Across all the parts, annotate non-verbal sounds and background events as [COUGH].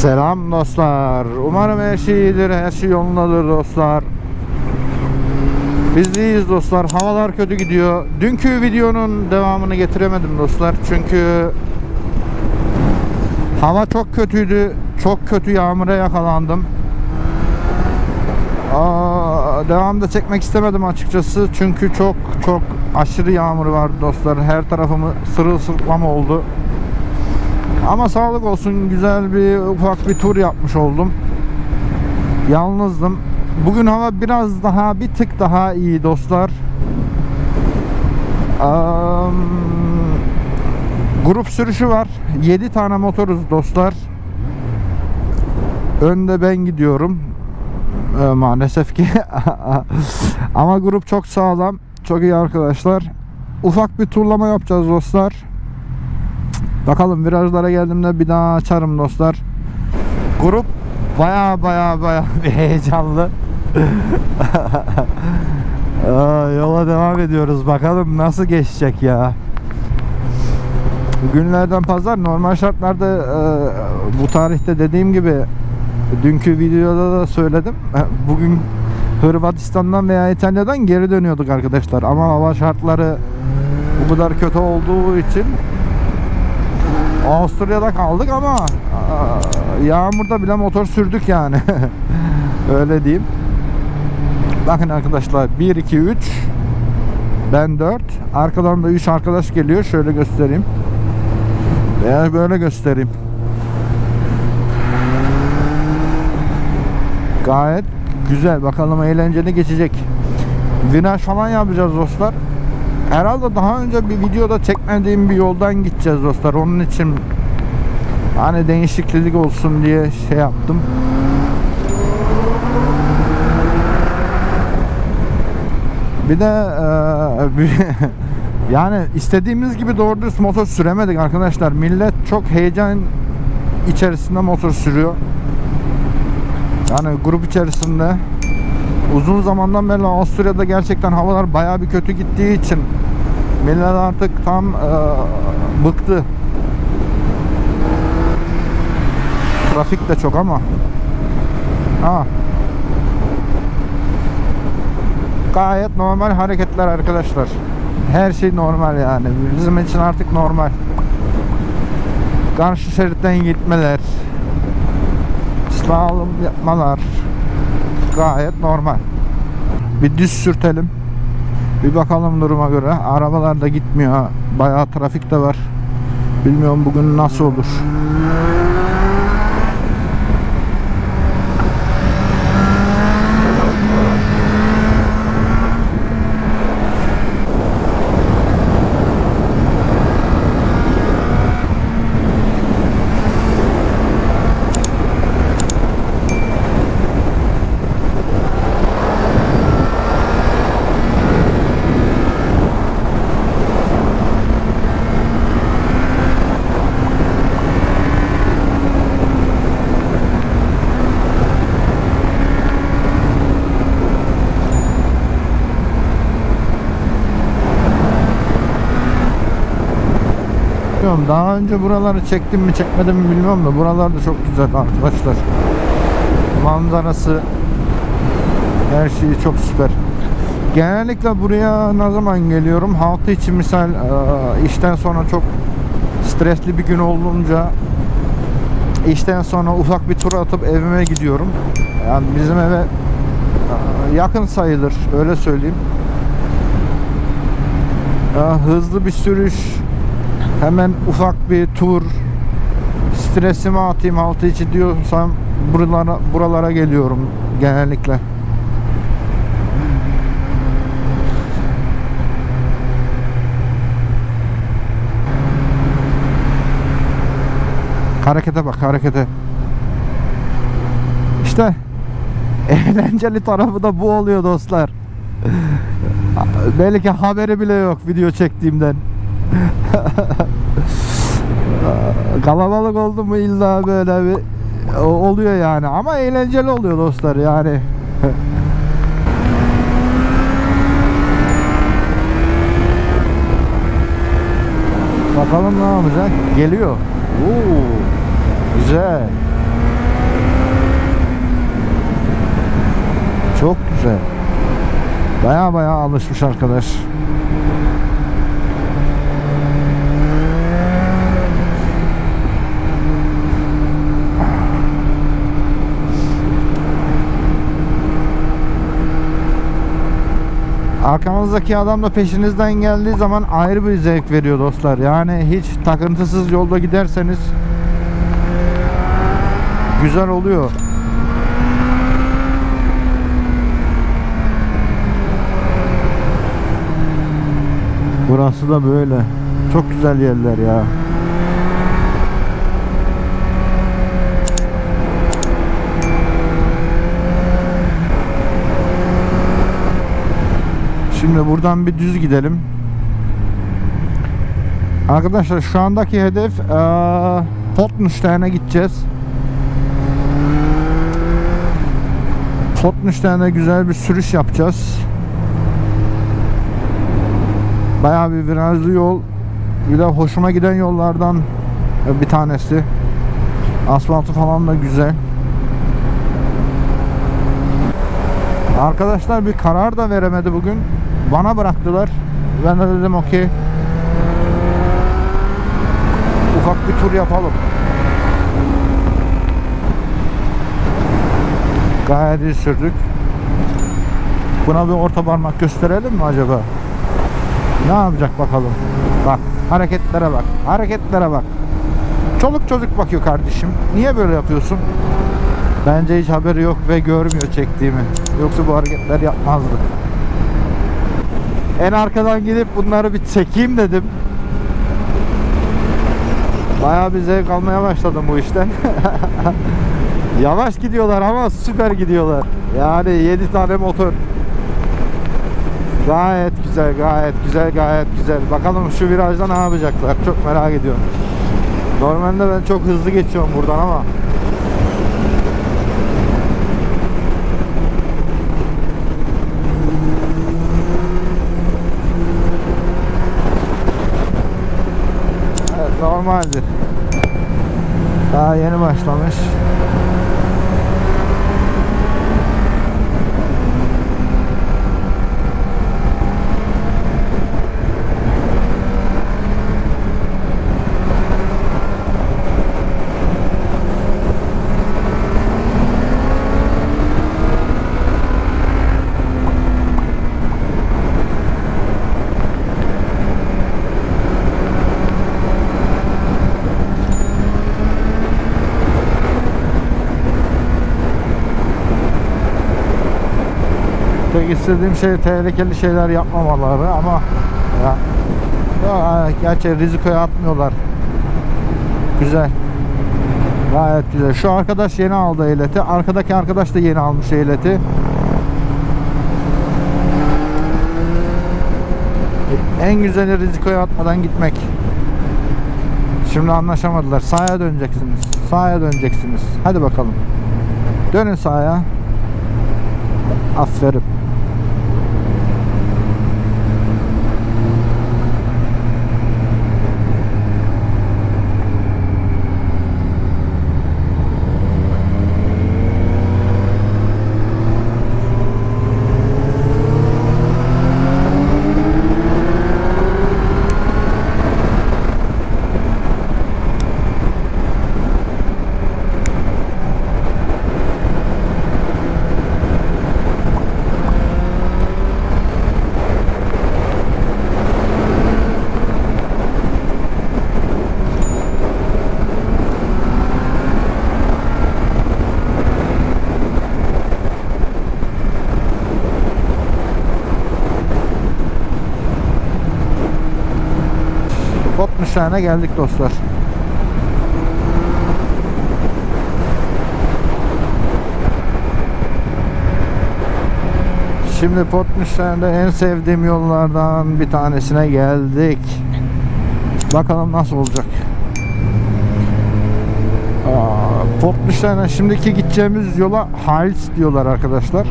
Selam dostlar. Umarım her şey iyidir, her şey yolundadır dostlar. Biz de iyiyiz dostlar. Havalar kötü gidiyor. Dünkü videonun devamını getiremedim dostlar. Çünkü hava çok kötüydü. Çok kötü yağmura yakalandım. Aa, devamda çekmek istemedim açıkçası. Çünkü çok çok aşırı yağmur var dostlar. Her tarafımı sırılsıklam oldu. Ama sağlık olsun güzel bir ufak bir tur yapmış oldum. Yalnızdım. Bugün hava biraz daha bir tık daha iyi dostlar. Am, grup sürüşü var. 7 tane motoruz dostlar. Önde ben gidiyorum. Ee, maalesef ki. [LAUGHS] Ama grup çok sağlam. Çok iyi arkadaşlar. Ufak bir turlama yapacağız dostlar. Bakalım virajlara geldiğimde bir daha açarım dostlar. Grup baya baya baya [LAUGHS] bir heyecanlı. [LAUGHS] Yola devam ediyoruz. Bakalım nasıl geçecek ya. Günlerden pazar normal şartlarda e, bu tarihte dediğim gibi dünkü videoda da söyledim. Bugün Hırvatistan'dan veya İtalya'dan geri dönüyorduk arkadaşlar. Ama hava şartları bu kadar kötü olduğu için Avusturya'da kaldık ama yağmurda bile motor sürdük yani. [LAUGHS] Öyle diyeyim. Bakın arkadaşlar 1 2 3 ben 4 arkadan da 3 arkadaş geliyor. Şöyle göstereyim. Veya böyle göstereyim. Gayet güzel. Bakalım eğlenceli geçecek. Viraj falan yapacağız dostlar. Herhalde daha önce bir videoda çekmediğim bir yoldan gideceğiz dostlar. Onun için hani değişiklik olsun diye şey yaptım. Bir de eee, bir- [LAUGHS] yani istediğimiz gibi doğru düz motor süremedik arkadaşlar. Millet çok heyecan içerisinde motor sürüyor. Yani grup içerisinde uzun zamandan beri Avusturya'da gerçekten havalar bayağı bir kötü gittiği için millet artık tam eee, bıktı. Trafik de çok ama. Ha. Gayet normal hareketler arkadaşlar. Her şey normal yani. Bizim için artık normal. Karşı şeritten gitmeler. Slalom yapmalar. Gayet normal. Bir düz sürtelim. Bir bakalım duruma göre. Arabalar da gitmiyor. Bayağı trafik de var. Bilmiyorum bugün nasıl olur. Bilmiyorum daha önce buraları çektim mi çekmedim mi bilmiyorum da buralar da çok güzel arkadaşlar. Manzarası her şeyi çok süper. Genellikle buraya ne zaman geliyorum? Hafta içi misal e, işten sonra çok stresli bir gün olunca işten sonra ufak bir tur atıp evime gidiyorum. Yani bizim eve e, yakın sayılır öyle söyleyeyim. Hızlı bir sürüş hemen ufak bir tur stresimi atayım hafta içi diyorsam buralara, buralara geliyorum genellikle. Harekete bak harekete. İşte [LAUGHS] eğlenceli tarafı da bu oluyor dostlar. [LAUGHS] Belki haberi bile yok video çektiğimden. Kalabalık oldu mu illa böyle bir oluyor yani ama eğlenceli oluyor dostlar yani. [LAUGHS] Bakalım ne yapacak? Geliyor. Oo, güzel. Çok güzel. Baya baya alışmış arkadaş. Arkanızdaki adam da peşinizden geldiği zaman ayrı bir zevk veriyor dostlar. Yani hiç takıntısız yolda giderseniz güzel oluyor. Burası da böyle. Çok güzel yerler ya. Şimdi buradan bir düz gidelim. Arkadaşlar şu andaki hedef eee Tottenstein'e gideceğiz. Tottenstein'e güzel bir sürüş yapacağız. Bayağı bir virajlı yol. Bir de hoşuma giden yollardan bir tanesi. Asfaltı falan da güzel. Arkadaşlar bir karar da veremedi bugün. Bana bıraktılar. Ben de dedim okey. Ufak bir tur yapalım. Gayet iyi sürdük. Buna bir orta parmak gösterelim mi acaba? Ne yapacak bakalım. Bak hareketlere bak. Hareketlere bak. Çoluk çocuk bakıyor kardeşim. Niye böyle yapıyorsun? Bence hiç haberi yok ve görmüyor çektiğimi. Yoksa bu hareketler yapmazdı. En arkadan gidip bunları bir çekeyim dedim. Bayağı bir zevk almaya başladım bu işten. [LAUGHS] Yavaş gidiyorlar ama süper gidiyorlar. Yani 7 tane motor. Gayet güzel, gayet güzel, gayet güzel. Bakalım şu virajda ne yapacaklar? Çok merak ediyorum. Normalde ben çok hızlı geçiyorum buradan ama Evet, normaldir. Daha yeni başlamış. İstediğim şey tehlikeli şeyler yapmamaları ama ya, ya gerçi rizikoya atmıyorlar. Güzel. Gayet güzel. Şu arkadaş yeni aldı ehliyeti. Arkadaki arkadaş da yeni almış ehliyeti. En güzeli rizikoya atmadan gitmek. Şimdi anlaşamadılar. Sağa döneceksiniz. Sağa döneceksiniz. Hadi bakalım. Dönün sağa. Aferin. Kotmuşlarına geldik dostlar. Şimdi Potmuşlar'da en sevdiğim yollardan bir tanesine geldik. Bakalım nasıl olacak. Aa, Potmuşlar'da şimdiki gideceğimiz yola Hals diyorlar arkadaşlar.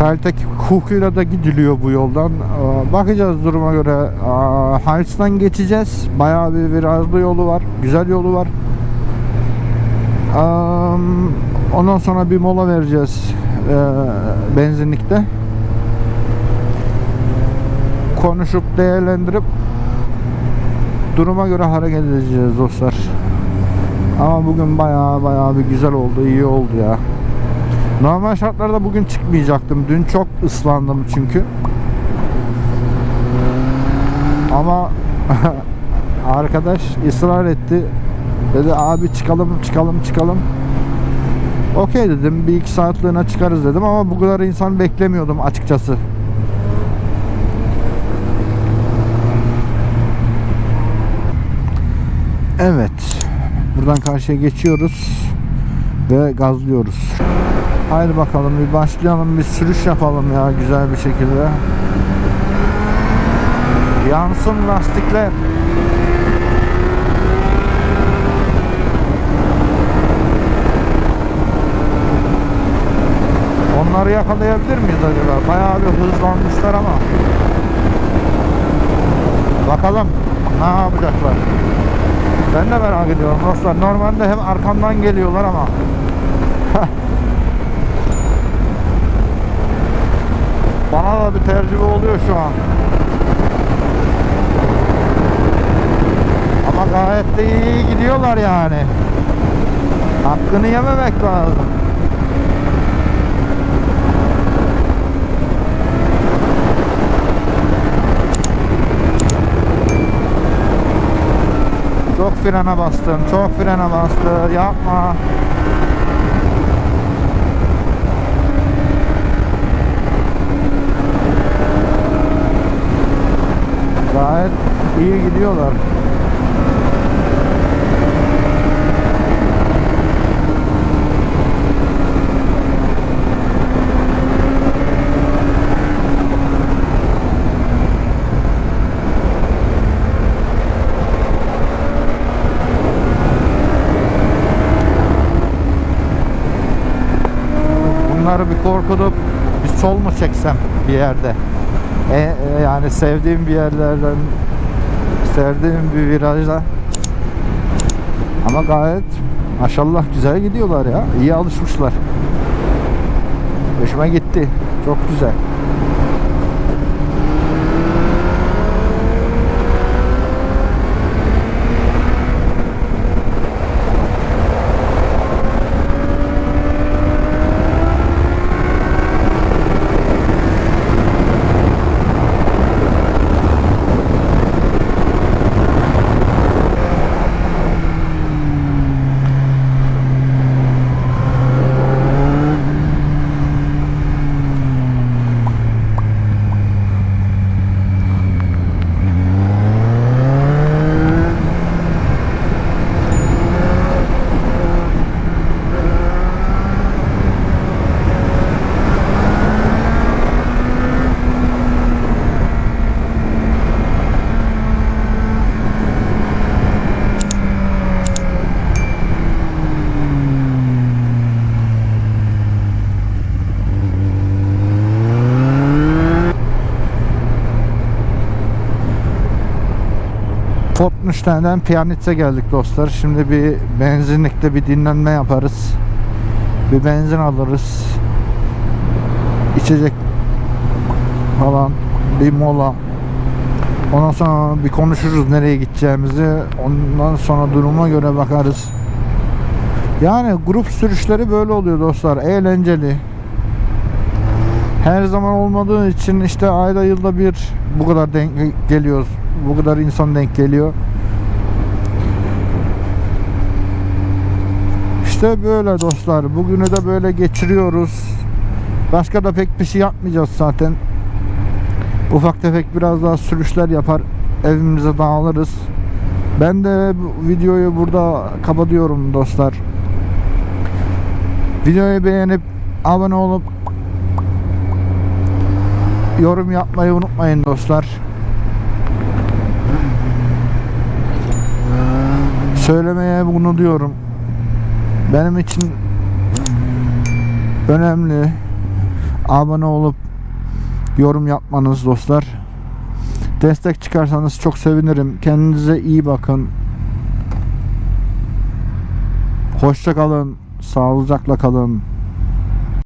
Kalite hukukuyla da gidiliyor bu yoldan. Aa, Bakacağız duruma göre. Aa, Heights'tan geçeceğiz. Bayağı bir virajlı yolu var. Güzel yolu var. Ondan sonra bir mola vereceğiz ee, benzinlikte. Konuşup değerlendirip duruma göre hareket edeceğiz dostlar. Ama bugün bayağı bayağı bir güzel oldu, iyi oldu ya. Normal şartlarda bugün çıkmayacaktım. Dün çok ıslandım çünkü. Ama [LAUGHS] arkadaş ısrar etti. Dedi abi çıkalım çıkalım çıkalım. Okey dedim. Bir iki saatliğine çıkarız dedim ama bu kadar insan beklemiyordum açıkçası. Evet. Buradan karşıya geçiyoruz ve gazlıyoruz. Haydi bakalım bir başlayalım bir sürüş yapalım ya güzel bir şekilde. Yansın lastikler. Onları yakalayabilir miyiz acaba? Bayağı bir hızlanmışlar ama. Bakalım ne yapacaklar. Ben de merak ediyorum dostlar. Normalde hem arkamdan geliyorlar ama. [LAUGHS] Bana da bir tecrübe oluyor şu an. Ama gayet de iyi gidiyorlar yani. Hakkını yememek lazım. Çok frene bastın, çok frene bastı. Yapma. Gayet iyi gidiyorlar. Bunları bir korkutup bir sol mu çeksem bir yerde? E, e, yani sevdiğim bir yerlerden sevdiğim bir virajda ama gayet maşallah güzel gidiyorlar ya. İyi alışmışlar. Hoşuma gitti. Çok güzel. Fortnüşten'den Piyanit'e geldik dostlar. Şimdi bir benzinlikte bir dinlenme yaparız. Bir benzin alırız. İçecek falan bir mola. Ondan sonra bir konuşuruz nereye gideceğimizi. Ondan sonra duruma göre bakarız. Yani grup sürüşleri böyle oluyor dostlar. Eğlenceli. Her zaman olmadığı için işte ayda yılda bir bu kadar denk geliyoruz. Bu kadar insan denk geliyor. İşte böyle dostlar. Bugünü de böyle geçiriyoruz. Başka da pek bir şey yapmayacağız zaten. Ufak tefek biraz daha sürüşler yapar. Evimize dağılırız. Ben de bu videoyu burada kapatıyorum dostlar. Videoyu beğenip abone olup yorum yapmayı unutmayın dostlar. Söylemeye bunu diyorum. Benim için önemli. abone olup yorum yapmanız dostlar. Destek çıkarsanız çok sevinirim. Kendinize iyi bakın. Hoşça kalın. Sağlıcakla kalın.